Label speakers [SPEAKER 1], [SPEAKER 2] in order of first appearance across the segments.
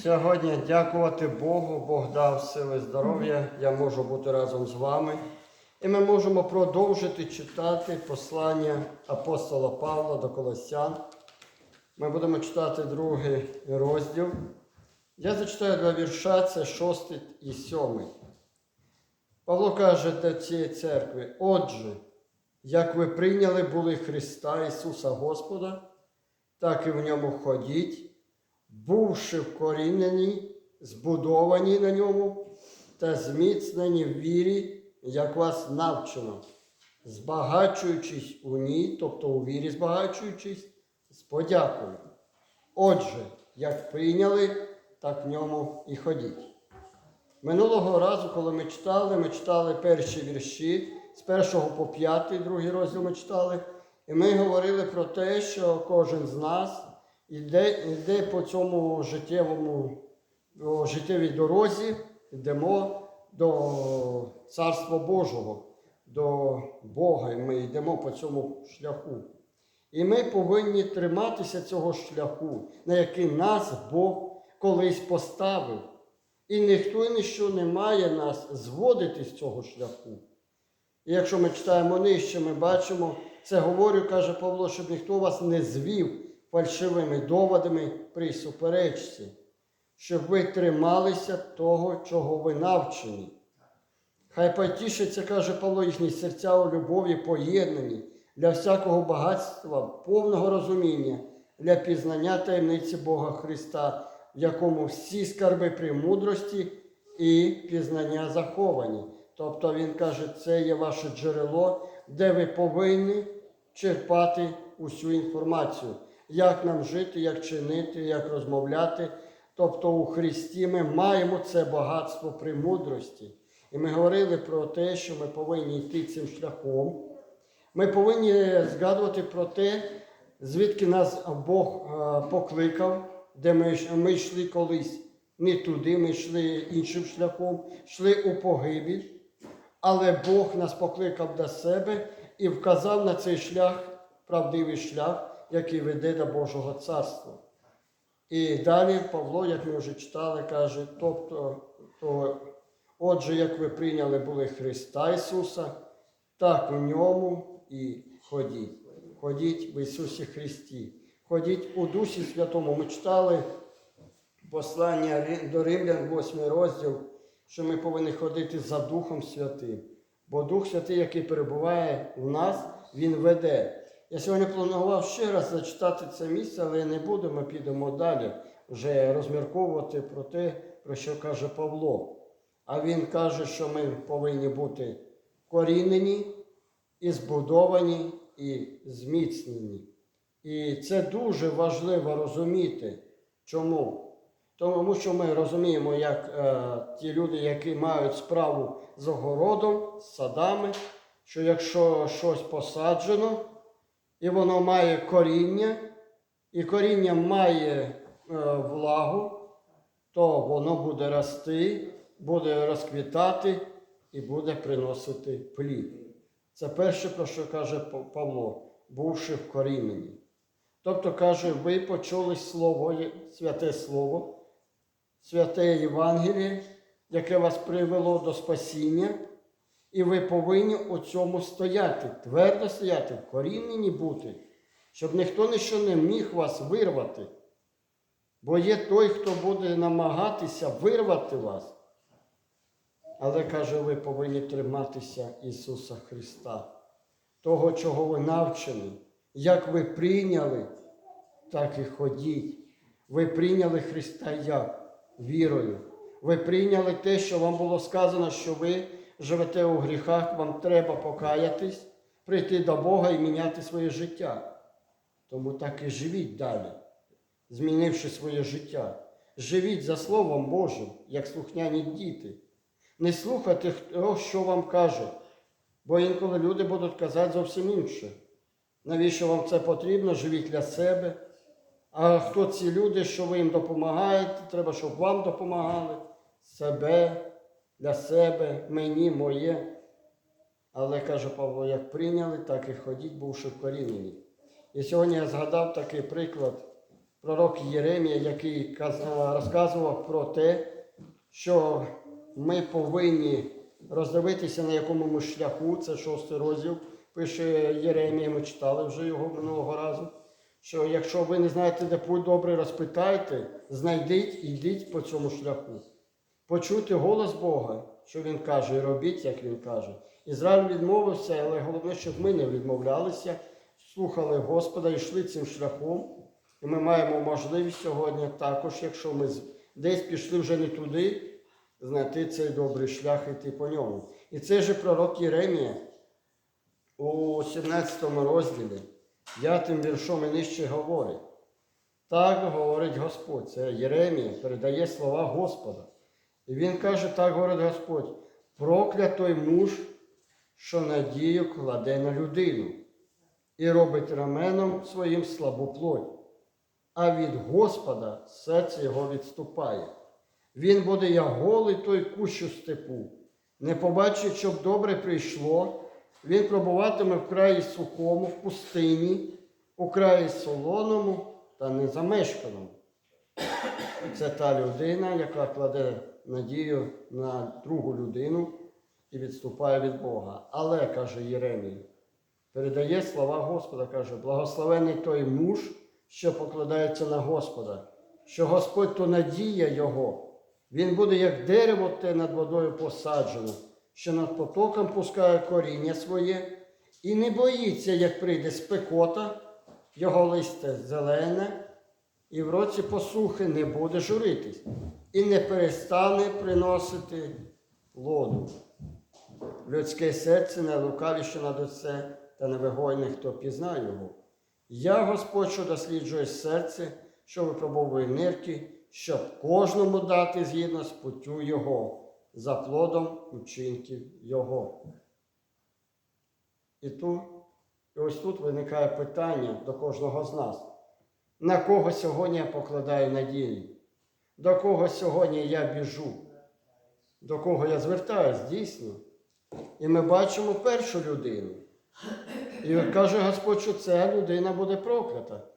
[SPEAKER 1] Сьогодні дякувати Богу, Бог дав сили здоров'я, я можу бути разом з вами. І ми можемо продовжити читати послання апостола Павла до Колосян. Ми будемо читати другий розділ. Я зачитаю два вірша, це шостий і сьомий. Павло каже до цієї церкви: Отже, як ви прийняли були Христа Ісуса Господа, так і в ньому ходіть, бувши вкорінені, збудовані на ньому та зміцнені в вірі, як вас навчено, збагачуючись у ній, тобто у вірі збагачуючись, з подякою. Отже, як прийняли, так в ньому і ходіть. Минулого разу, коли ми читали, ми читали перші вірші з першого по п'ятий, другий розділ ми читали, і ми говорили про те, що кожен з нас іде, іде по цьому життєвому життєвій дорозі, йдемо до Царства Божого, до Бога, і ми йдемо по цьому шляху. І ми повинні триматися цього шляху, на який нас Бог колись поставив. І ніхто і ніщо не має нас зводити з цього шляху. І якщо ми читаємо нижче, ми бачимо, це говорю, каже Павло, щоб ніхто вас не звів фальшивими доводами при суперечці, щоб ви трималися того, чого ви навчені. Хай потішиться, каже Павло, їхні серця у любові поєднані для всякого багатства, повного розуміння, для пізнання таємниці Бога Христа, в якому всі скарби премудрості і пізнання заховані. Тобто він каже, це є ваше джерело, де ви повинні черпати усю інформацію, як нам жити, як чинити, як розмовляти. Тобто у Христі ми маємо це багатство премудрості. І ми говорили про те, що ми повинні йти цим шляхом. Ми повинні згадувати про те, звідки нас Бог е, покликав, де ми, ми йшли колись не туди, ми йшли іншим шляхом, йшли у погибіль. Але Бог нас покликав до себе і вказав на цей шлях, правдивий шлях, який веде до Божого царства. І далі Павло, як ми вже читали, каже, тобто, то, отже, як ви прийняли були Христа Ісуса, так у ньому і ходіть. Ходіть в Ісусі Христі. Ходіть у Дусі Святому. Ми читали послання до Римлян, 8 розділ, що ми повинні ходити за Духом Святим. Бо Дух Святий, який перебуває в нас, Він веде. Я сьогодні планував ще раз зачитати це місце, але не буду, ми підемо далі вже розмірковувати про те, про що каже Павло. А він каже, що ми повинні бути корінені і збудовані, і зміцнені. І це дуже важливо розуміти. Чому? Тому що ми розуміємо, як е, ті люди, які мають справу з огородом, з садами, що якщо щось посаджено, і воно має коріння, і коріння має е, влагу, то воно буде рости, буде розквітати і буде приносити плід. Це перше, про що каже Павло, бувши вкорінені. Тобто каже, ви почули слово, святе Слово, святе Євангеліє, яке вас привело до спасіння, і ви повинні у цьому стояти, твердо стояти, вкорінені бути, щоб ніхто ніщо не міг вас вирвати. Бо є той, хто буде намагатися вирвати вас. Але каже, ви повинні триматися Ісуса Христа, того, чого ви навчені, як ви прийняли, так і ходіть. Ви прийняли Христа як? Вірою. Ви прийняли те, що вам було сказано, що ви живете у гріхах, вам треба покаятись, прийти до Бога і міняти своє життя. Тому так і живіть далі, змінивши своє життя. Живіть за Словом Божим, як слухняні діти. Не слухайте, хто що вам каже, бо інколи люди будуть казати зовсім інше. Навіщо вам це потрібно? Живіть для себе. А хто ці люди, що ви їм допомагаєте, треба, щоб вам допомагали. Себе, для себе, мені, моє. Але каже Павло, як прийняли, так і ходіть, бувши вкорінені. І сьогодні я згадав такий приклад пророк Єремія, який розказував про те, що ми повинні роздивитися, на якому ми шляху, це шостий розділ, пише Єремія, ми читали вже його минулого разу. Що якщо ви не знаєте, де путь добрий, розпитайте, знайдіть і йдіть по цьому шляху. Почути голос Бога, що Він каже, і робіть, як Він каже. Ізраїль відмовився, але головне, щоб ми не відмовлялися, слухали Господа і йшли цим шляхом. І ми маємо можливість сьогодні також, якщо ми десь пішли вже не туди, знайти цей добрий шлях і йти по ньому. І цей же пророк Єремія у 17 розділі, п'ятим віршом і нижче говорить. Так говорить Господь. Це Єремія передає слова Господа. І він каже, так говорить Господь, проклятий муж, що надію кладе на людину і робить раменом своїм слабу плоть. А від Господа серце його відступає. Він буде як голий той кущ у степу. Не побачить, щоб добре прийшло, він пробуватиме в краї сухому, в пустині, у краї солоному та незамешканому. Це та людина, яка кладе надію на другу людину і відступає від Бога. Але, каже Єремій, передає слова Господа, каже, благословений той муж, що покладається на Господа, що Господь то надія його. Він буде як дерево те над водою посаджено, що над потоком пускає коріння своє, і не боїться, як прийде спекота, його листя зелене, і в році посухи не буде журитись, і не перестане приносити лоду. Людське серце найлукавіше над оце, та невигойне, хто пізнає його. Я, Господь, що досліджує серце, що випробовує нирки, щоб кожному дати згідно з путтю Його, за плодом учинків Його. І тут, і ось тут виникає питання до кожного з нас. На кого сьогодні я покладаю надії? До кого сьогодні я біжу? До кого я звертаюсь дійсно? І ми бачимо першу людину. І каже Господь, що ця людина буде проклята.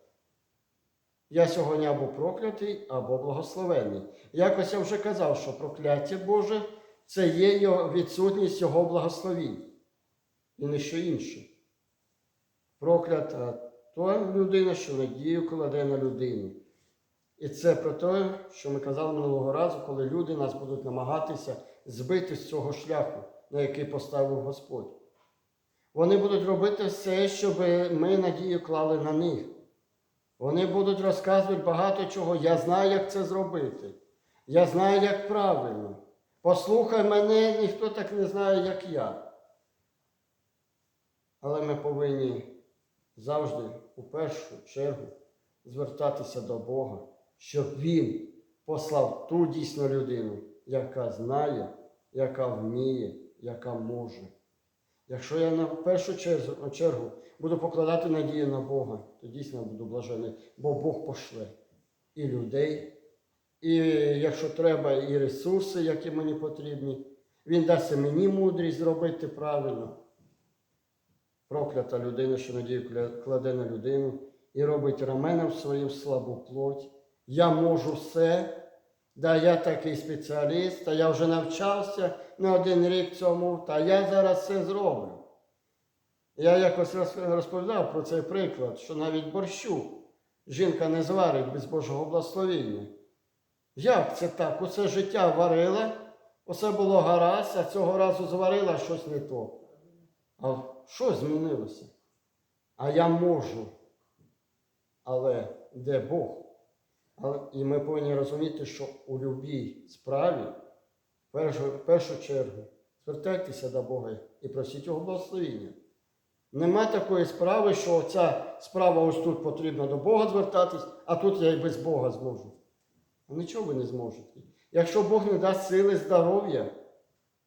[SPEAKER 1] Я сьогодні або проклятий, або благословений. Якось я вже казав, що прокляття Боже це є його відсутність Його благословінь. І не що інше. Проклята та людина, що надію кладе на людину. І це про те, що ми казали минулого разу, коли люди нас будуть намагатися збити з цього шляху, на який поставив Господь. Вони будуть робити все, щоб ми надію клали на них. Вони будуть розказувати багато чого. Я знаю, як це зробити. Я знаю, як правильно. Послухай мене, ніхто так не знає, як я. Але ми повинні завжди у першу чергу звертатися до Бога, щоб Він послав ту дійсну людину, яка знає, яка вміє, яка може. Якщо я на першу чергу буду покладати надію на Бога, то дійсно буду блажений, бо Бог пошле і людей, і якщо треба, і ресурси, які мені потрібні. Він дасть мені мудрість зробити правильно. Проклята людина, що надію кладе на людину і робить раменом своїм слабу плоть. Я можу все, да я такий спеціаліст, та я вже навчався не один рік цьому, та я зараз все зроблю. Я якось розповідав про цей приклад, що навіть борщу жінка не зварить без Божого благословіння. Як це так? Усе життя варила, усе було гаразд, а цього разу зварила щось не то. А що змінилося? А я можу. Але де Бог? І ми повинні розуміти, що у любій справі, в першу, в першу чергу, звертайтеся до Бога і просіть Його благословіння. Нема такої справи, що ця справа ось тут потрібно до Бога звертатись, а тут я і без Бога зможу. Нічого ви не зможете. Якщо Бог не дасть сили здоров'я,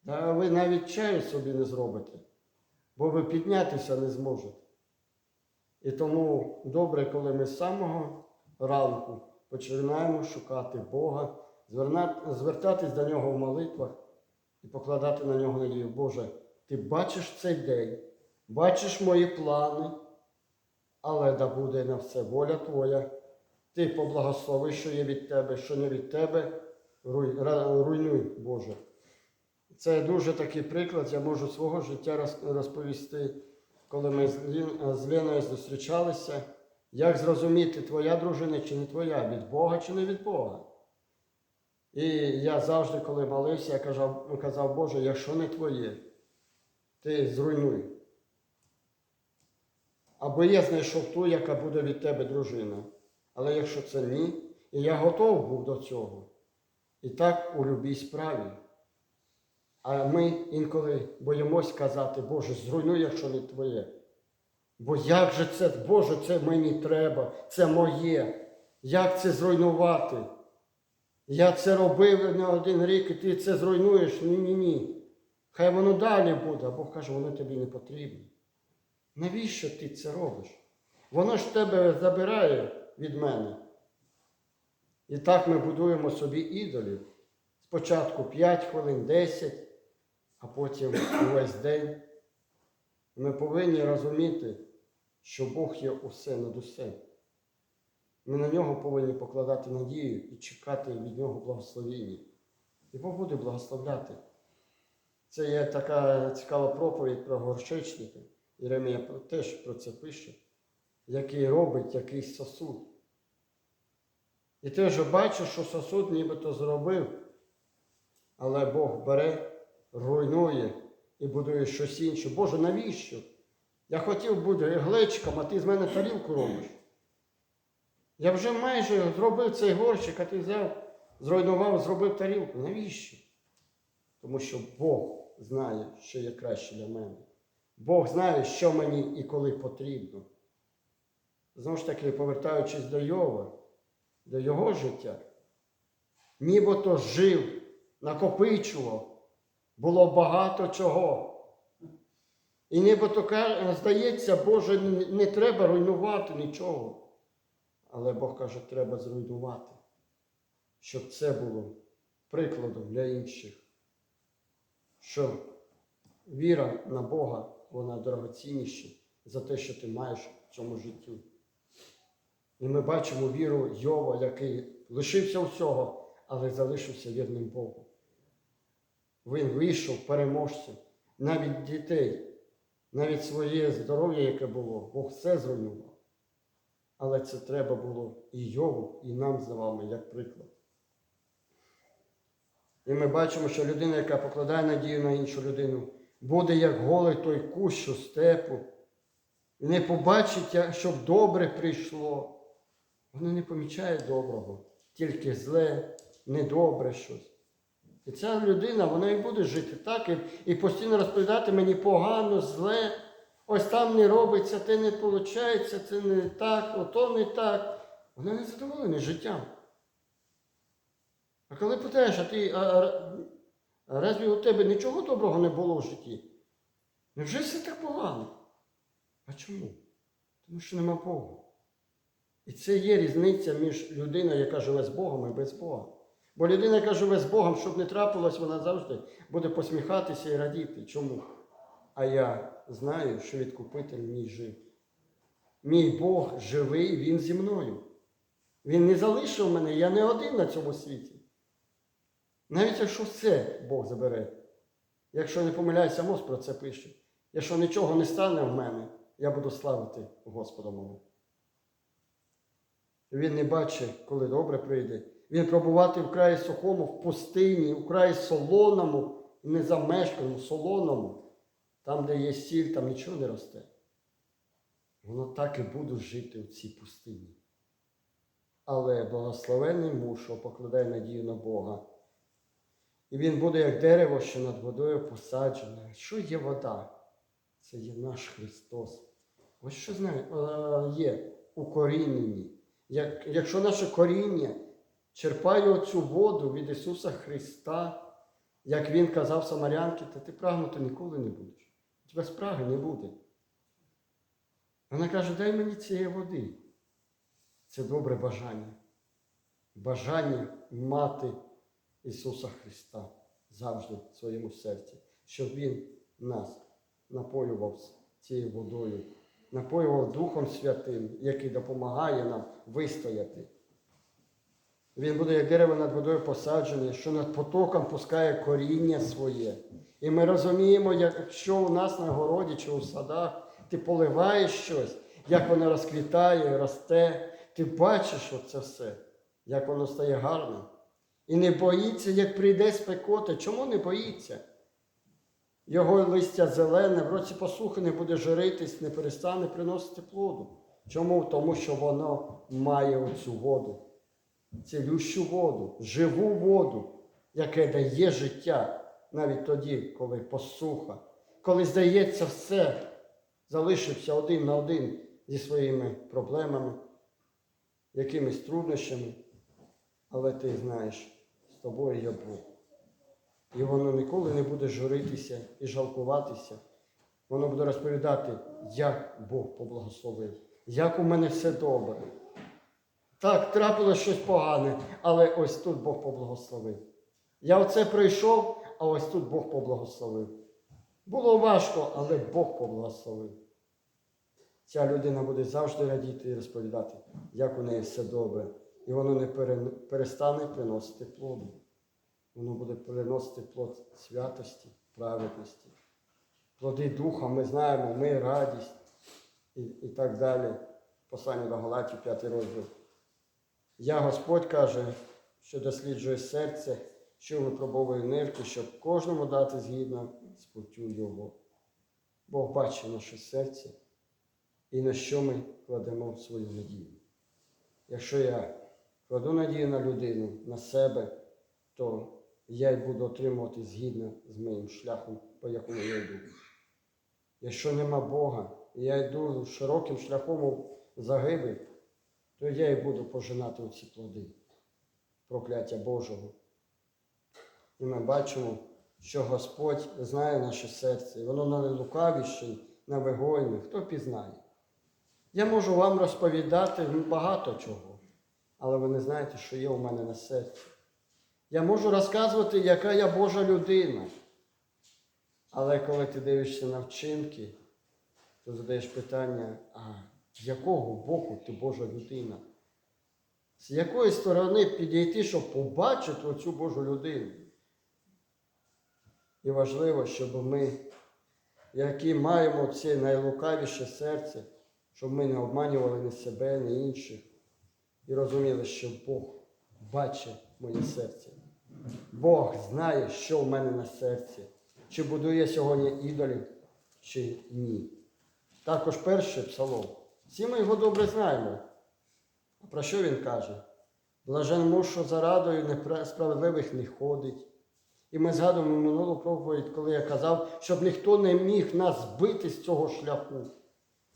[SPEAKER 1] та ви навіть чаю собі не зробите, бо ви піднятися не зможете. І тому добре, коли ми з самого ранку починаємо шукати Бога, звертатись до нього в молитвах і покладати на нього надію. Боже, ти бачиш цей день, бачиш мої плани, але да буде на все воля Твоя, Ти поблагослови, що є від тебе, що не від тебе, руйнуй, Боже. Це дуже такий приклад, я можу свого життя розповісти, коли ми з Леною зустрічалися, як зрозуміти, твоя дружина чи не твоя, від Бога чи не від Бога. І я завжди, коли молився, я казав, казав Боже, якщо не твоє, ти зруйнуй. Або я знайшов ту, яка буде від тебе дружина. Але якщо це ні, і я готов був до цього. І так у любій справі. А ми інколи боїмось казати, Боже, зруйнуй, якщо не твоє. Бо як же це, Боже, це мені треба, це моє. Як це зруйнувати? Я це робив не один рік, і ти це зруйнуєш. Ні, ні, ні. Хай воно далі буде, а Бог каже, воно тобі не потрібно. Навіщо ти це робиш? Воно ж тебе забирає від мене. І так ми будуємо собі ідолів. Спочатку 5 хвилин, 10, а потім увесь день. Ми повинні розуміти, що Бог є усе над усе. Ми на нього повинні покладати надію і чекати від нього благословіння. І Бог буде благословляти. Це є така цікава проповідь про горшечника. Єремія теж про це пише, який робить якийсь сосуд. І ти вже бачиш, що сосуд нібито зробив, але Бог бере, руйнує і будує щось інше. Боже, навіщо? Я хотів бути глечком, а ти з мене тарілку робиш. Я вже майже зробив цей горщик, а ти взяв, зруйнував, зробив тарілку. Навіщо? Тому що Бог знає, що є краще для мене. Бог знає, що мені і коли потрібно. Знову ж таки, повертаючись до Йова, до його життя, нібито жив, накопичував, було багато чого. І нібито здається, Боже, не- треба руйнувати нічого. Але Бог каже, треба зруйнувати, щоб це було прикладом для інших. Що віра на Бога, вона дорогоцінніша за те, що ти маєш в цьому житті. І ми бачимо віру Йова, який лишився всього, але залишився вірним Богу. Він вийшов переможцем, навіть дітей, навіть своє здоров'я, яке було, Бог все зруйнував. Але це треба було і Йову, і нам з вами як приклад. І ми бачимо, що людина, яка покладає надію на іншу людину, буде як голий той кущ у степу, і не побачить, щоб добре прийшло. Вона не помічає доброго, тільки зле, недобре щось. І ця людина, вона і буде жити так, і, постійно розповідати мені погано, зле, ось там не робиться, те не виходить, це не так, ото не так. Вона не задоволена життям. А коли питаєш, а ти, разві у тебе нічого доброго не було в житті? Невже все так погано? А чому? Тому що нема Бога. І це є різниця між людиною, яка живе з Богом і без Бога. Бо людина, яка живе з Богом, щоб не трапилось, вона завжди буде посміхатися і радіти. Чому? А я знаю, що відкупитель мій жив. Мій Бог живий, Він зі мною. Він не залишив мене, я не один на цьому світі. Навіть якщо все Бог забере. Якщо не помиляюся, Мос про це пише. Якщо нічого не стане в мене, я буду славити Господа мого. Він не бачить, коли добре прийде. Він пробувати в краї сухому, в пустині, в краї солоному, незамешканому, солоному, там, де є сіль, там нічого не росте. Воно так і буде жити в цій пустині. Але благословенний муж, що покладає надію на Бога. І він буде як дерево, що над водою посаджене. Що є вода? Це є наш Христос. Ось що знає, е, є укорінені. Як, якщо наше коріння черпає оцю воду від Ісуса Христа, як Він казав Самарянки, то ти прагнути ніколи не будеш. У тебе спраги не буде. Вона каже, дай мені цієї води. Це добре бажання. Бажання мати Ісуса Христа завжди в своєму серці, щоб Він нас напоював цією водою, напоював Духом Святим, який допомагає нам вистояти Він буде як дерево над водою посаджене, що над потоком пускає коріння своє. І ми розуміємо, якщо у нас на городі чи у садах ти поливаєш щось, як воно розквітає, росте, ти бачиш оце все, як воно стає гарним. І не боїться, як прийде спекота. Чому не боїться? Його листя зелене, в році посухи не буде жиритись, не перестане приносити плоду. Чому? Тому що воно має оцю воду, цілющу воду, живу воду, яка дає життя навіть тоді, коли посуха, коли здається все, залишився один на один зі своїми проблемами, якимись труднощами, але ти знаєш, з тобою я Бог. І воно ніколи не буде журитися і жалкуватися. Воно буде розповідати, як Бог поблагословив, як у мене все добре. Так, трапилось щось погане, але ось тут Бог поблагословив. Я оце пройшов, а ось тут Бог поблагословив. Було важко, але Бог поблагословив. Ця людина буде завжди радіти і розповідати, як у неї все добре. І воно не перестане приносити плоду. Воно буде приносити плод святості, праведності. Плоди духа, ми знаємо, ми радість і, і так далі. Послання до Галатів, 5 розділ. Я Господь каже, що досліджує серце, що випробовує нирки, щоб кожному дати згідно з путтю Його. Бог бачить наше серце і на що ми кладемо свою надію. Якщо я кладу надію на людину, на себе, то я й буду отримувати згідно з моїм шляхом, по якому я йду. Якщо нема Бога, і я йду широким шляхом загибель, то я і буду пожинати оці плоди прокляття Божого. І ми бачимо, що Господь знає наше серце, і воно найлукавіше, навигойне, хто пізнає. Я можу вам розповідати багато чого, але ви не знаєте, що є у мене на серці. Я можу розказувати, яка я Божа людина. Але коли ти дивишся на вчинки, то задаєш питання, а з якого боку ти Божа людина? З якої сторони підійти, щоб побачити оцю Божу людину? І важливо, щоб ми, які маємо це найлукавіше серце, щоб ми не обманювали ні себе, ні інших. І розуміли, що Бог бачить моє серце. Бог знає, що в мене на серці, чи буду я сьогодні ідолів, чи ні. Також перший псалом. Всі ми його добре знаємо. А про що він каже? Блажен муж, що за радою справедливих не ходить. І ми згадуємо минулу проповідь, коли я казав, щоб ніхто не міг нас збити з цього шляху.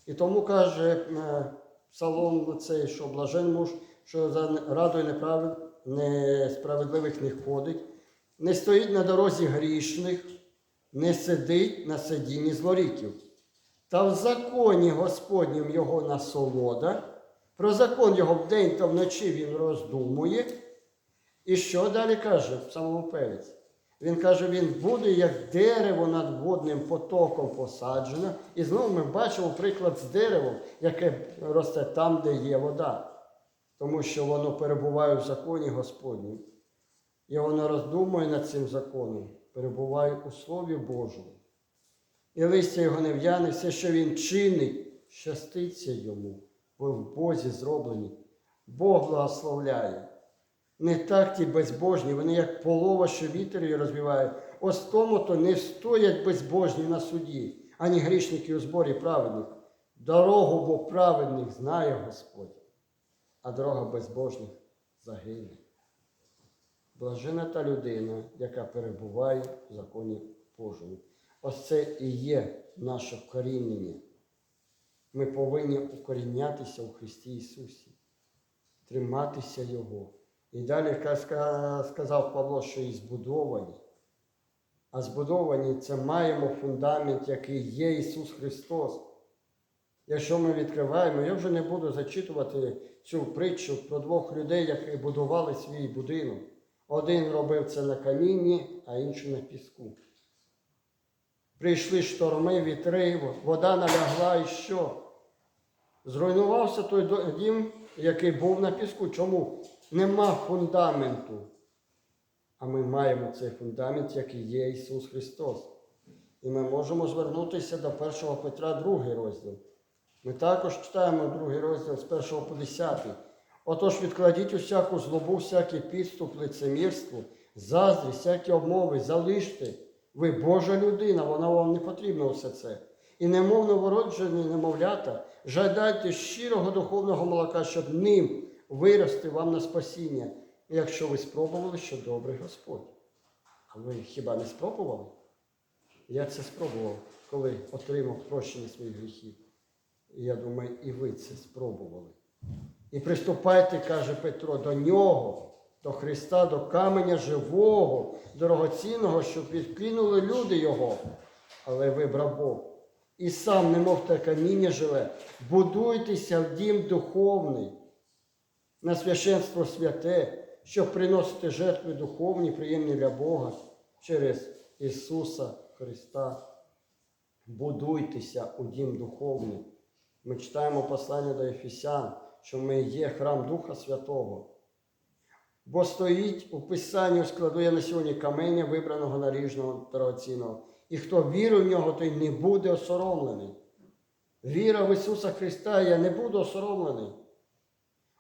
[SPEAKER 1] І тому каже е, псалом цей, що блажен муж, що за радою неправ... несправедливих не ходить, не стоїть на дорозі грішних, не сидить на сидінні злоріків. Та в законі Господнім його насолода, про закон його вдень та вночі він роздумує. І що далі каже в? Він каже, він буде як дерево над водним потоком посаджене. І знову ми бачимо приклад з деревом, яке росте там, де є вода. Тому що воно перебуває в законі Господнім. І воно роздумує над цим законом, перебуває у Слові Божому. І листя його не в'яне, все, що він чинить, щаститься йому, бо в Бозі зроблені. Бог благословляє. Не так ті безбожні, вони як полова, що вітер її розвиває. Ось тому то не стоять безбожні на суді, ані грішники у зборі праведних. Дорогу бо праведних знає Господь, а дорога безбожних загине. Блажена та людина, яка перебуває в законі Божому. Ось це і є наше вкорінення. Ми повинні укорінятися у Христі Ісусі, триматися Його. І далі ска- сказав Павло, що і збудовані. А збудовані це маємо фундамент, який є Ісус Христос. Якщо ми відкриваємо, я вже не буду зачитувати цю притчу про двох людей, які будували свій будинок. Один робив це на камінні, а інший на піску. Прийшли шторми, вітри, вода налягла і що? Зруйнувався той дім, який був на піску. Чому? нема фундаменту. А ми маємо цей фундамент, який є Ісус Христос. І ми можемо звернутися до 1 Петра, другий розділ. Ми також читаємо другий розділ з 1 по 10. Отож відкладіть усяку злобу, всякий підступ, лицемірство, заздрість, всякі обмови, залиште. Ви Божа людина, вона вам не потрібна усе це. І немов новороджені немовлята, жадайте щирого духовного молока, щоб ним вирости вам на спасіння, якщо ви спробували, що добрий Господь. А ви хіба не спробували? Я це спробував, коли отримав прощення своїх гріхів. Я думаю, і ви це спробували. І приступайте, каже Петро, до нього, до Христа, до каменя живого, дорогоцінного, щоб відкинули люди Його, але вибрав Бог. І сам, немов те каміння живе, будуйтеся в дім духовний, на священство святе, щоб приносити жертви духовні, приємні для Бога через Ісуса Христа. Будуйтеся у дім духовний. Ми читаємо послання до Ефесян, що ми є храм Духа Святого. Бо стоїть у Писанні у складу на сьогодні каменя, вибраного наріжного дорогоцінного. І хто вірує в нього, той не буде осоромлений. Віра в Ісуса Христа, я не буду осоромлений.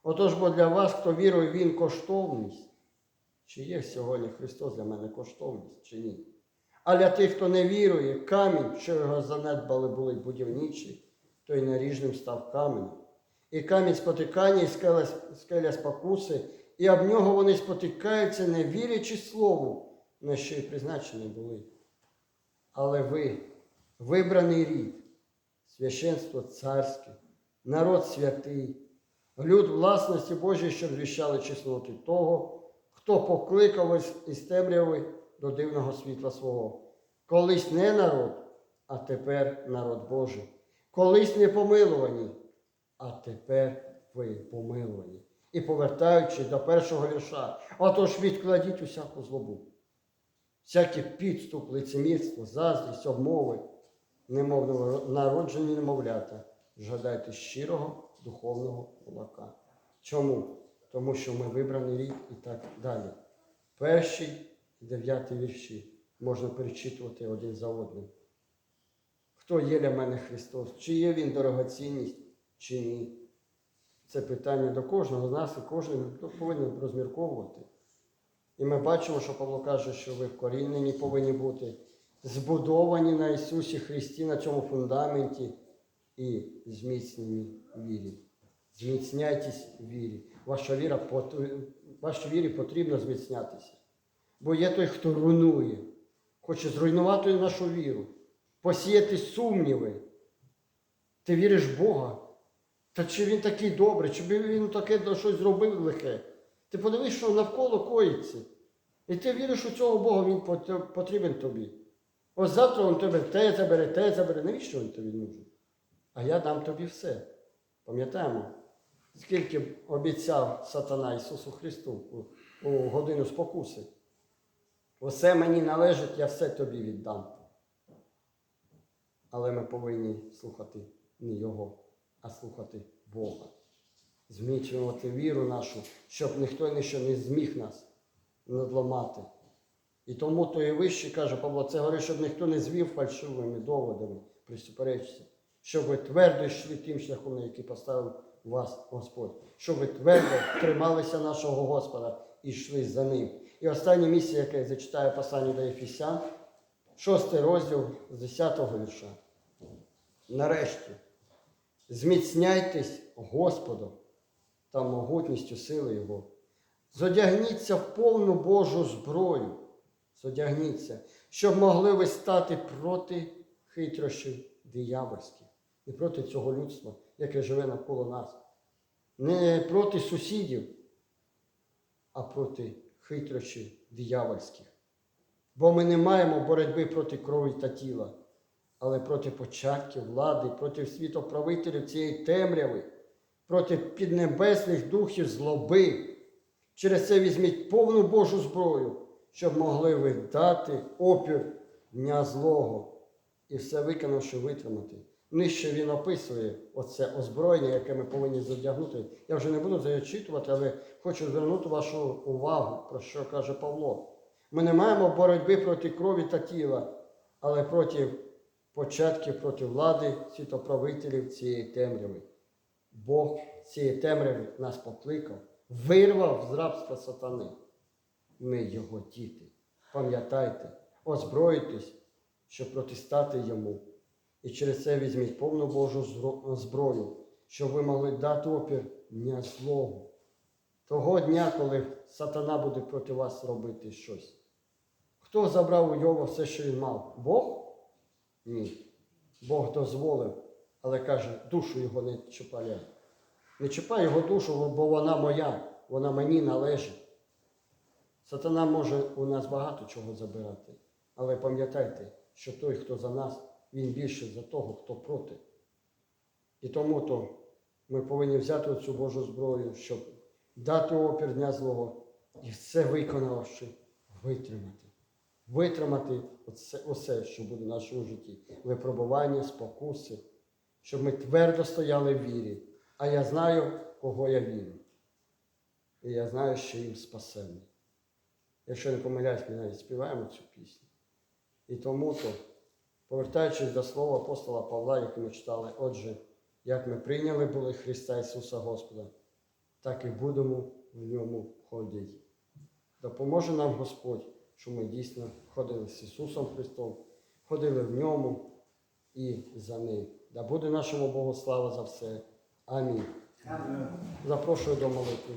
[SPEAKER 1] Отож, бо для вас, хто вірує, Він коштовність. Чи є сьогодні Христос для мене коштовність, чи ні? А для тих, хто не вірує, камінь, що його занедбали були будівничі, той наріжним став каменем. І камінь спотикання, і скеля спокуси, і об нього вони спотикаються, не вірячи слову, на що й призначені були. Але ви, вибраний рід, священство царське, народ святий, люд власності Божої, щоб звіщали чесноти того, хто покликав із темряви до дивного світла свого. Колись не народ, а тепер народ Божий. Колись не помилувані, а тепер ви помилувані. І повертаючи до першого вірша, отож відкладіть усяку злобу, всякий підступ, лицемірство, заздрість, обмови, немов народжені немовлята, жадайте щирого духовного молока. Чому? Тому що ми вибраний рік і так далі. Перший і дев'ятий вірші можна перечитувати один за одним. Хто є для мене Христос? Чи є Він дорогоцінність, чи ні? Це питання до кожного з нас, і кожен повинен розмірковувати. І ми бачимо, що Павло каже, що ви вкорінені повинні бути, збудовані на Ісусі Христі, на цьому фундаменті і зміцнені вірі. Зміцняйтесь в вірі. Ваша віра, вашій вірі потрібно зміцнятися. Бо є той, хто руйнує, хоче зруйнувати нашу віру, посіяти сумніви. Ти віриш в Бога. Та чи він такий добрий, чи він таке щось зробив лихе? Ти подивись, що навколо коїться. І ти віриш у цього Бога, він потрібен тобі. Ось завтра він тебе те забере, те забере. Навіщо він тобі нужен? А я дам тобі все. Пам'ятаємо, скільки обіцяв сатана Ісусу Христу у, годину спокуси. Усе мені належить, я все тобі віддам. Але ми повинні слухати не Його, а слухати Бога. Зміцнювати віру нашу, щоб ніхто ніщо не зміг нас надламати. І тому то і вище каже Павло, це говорить, щоб ніхто не звів фальшивими доводами при суперечці, щоб ви твердо йшли тим шляхом, на який поставив вас Господь, щоб ви твердо трималися нашого Господа і йшли за ним. І останнє місце, яке я зачитаю послання до Ефесян, шостий розділ з 10 вірша. Нарешті, зміцняйтесь Господом та могутністю сили Його. Зодягніться в повну Божу зброю, зодягніться, щоб могли ви стати проти хитрощів диявольських, не проти цього людства, яке живе навколо нас, не проти сусідів, а проти хитрощів диявольських. Бо ми не маємо боротьби проти крові та тіла, але проти початків влади, проти світоправителів цієї темряви, проти піднебесних духів злоби. Через це візьміть повну Божу зброю, щоб могли ви дати опір дня злого і все виконавши витримати. нижче він описує оце озброєння, яке ми повинні задягнути. Я вже не буду зачитувати, але хочу звернути вашу увагу, про що каже Павло. Ми не маємо боротьби проти крові та тіла, але проти початків, проти влади, світоправителів цієї темряви. Бог цієї темряви нас покликав, вирвав з рабства сатани. Ми його діти. Пам'ятайте, озброїтесь, щоб протистати йому. І через це візьміть повну Божу зброю, щоб ви могли дати опір дня злого. Того дня, коли сатана буде проти вас робити щось. Хто забрав у Йова все, що він мав? Бог? Ні. Бог дозволив, але каже, душу його не чіпай. Не чіпай його душу, бо вона моя, вона мені належить. Сатана може у нас багато чого забирати, але пам'ятайте, що той, хто за нас, він більше за того, хто проти. І тому то ми повинні взяти цю Божу зброю, щоб дати опір дня злого і все виконавши, витримати. Витримати оце, усе, що буде в нашому житті. Випробування, спокуси, щоб ми твердо стояли в вірі. А я знаю, кого я вірю. І я знаю, що їм спасений. Якщо не помиляюсь, ми навіть співаємо цю пісню. І тому то, повертаючись до слова апостола Павла, яке ми читали, отже, як ми прийняли були Христа Ісуса Господа, так і будемо в ньому ходити. Допоможе нам Господь, що ми дійсно ходили з Ісусом Христом, ходили в ньому і за ним. Да буде нашому Богу слава за все. Амінь. Запрошую до молитви.